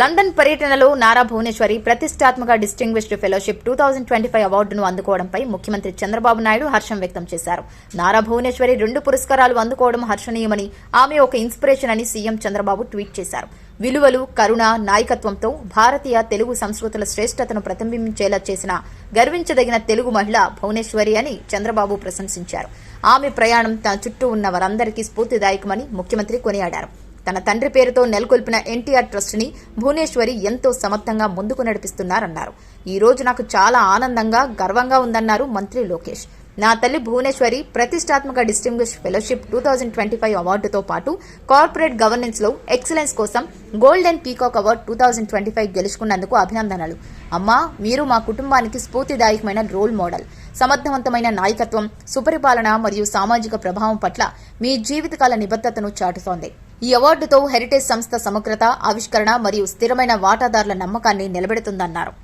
London పర్యటనలో నారా భువనేశ్వరి ప్రతిష్టాత్మక distinguished fellowship two thousand twenty five అవార్డును అందుకోవడంపై ముఖ్యమంత్రి చంద్రబాబు నాయుడు హర్షం వ్యక్తం చేశారు. నారా భువనేశ్వరి రెండు పురస్కారాలు అందుకోవడం హర్షణీయమని ఆమె ఒక ఇన్స్పిరేషన్ అని సీఎం చంద్రబాబు ట్వీట్ చేశారు. విలువలు కరుణ నాయకత్వంతో భారతీయ తెలుగు సంస్కృతుల శ్రేష్టతను ప్రతిబింబించేలా చేసిన గర్వించదగిన తెలుగు మహిళ భువనేశ్వరి అని చంద్రబాబు ప్రశంసించారు. ఆమె ప్రయాణం తన చుట్టూ ఉన్న వారందరికీ స్ఫూర్తిదాయకమని ముఖ్యమంత్రి కొనియాడారు. తన తండ్రి పేరుతో నెలకొల్పిన ఎన్టీఆర్ ట్రస్ట్ని భువనేశ్వరి ఎంతో సమర్థంగా ముందుకు నడిపిస్తున్నారన్నారు. ఈ రోజు నాకు చాలా ఆనందంగా గర్వంగా ఉందన్నారు మంత్రి లోకేష్. నా తల్లి భువనేశ్వరి ప్రతిష్టాత్మక distinguish fellowship two thousand twenty five అవార్డుతో పాటు కార్పొరేట్ గవర్నెన్స్లో ఎక్సలెన్స్ కోసం golden peacock award two thousand twenty five గెలుచుకున్నందుకు అభినందనలు. అమ్మా మీరు మా కుటుంబానికి స్ఫూర్తిదాయకమైన రోల్ మోడల్ సమర్థవంతమైన నాయకత్వం సుపరిపాలన మరియు సామాజిక ప్రభావం పట్ల మీ జీవితకాల నిబద్ధతను చాటుతోంది. ఈ అవార్డుతో హెరిటేజ్ సంస్థ సమగ్రత ఆవిష్కరణ మరియు స్థిరమైన వాటాదారుల నమ్మకాన్ని నిలబెడుతుందన్నారు.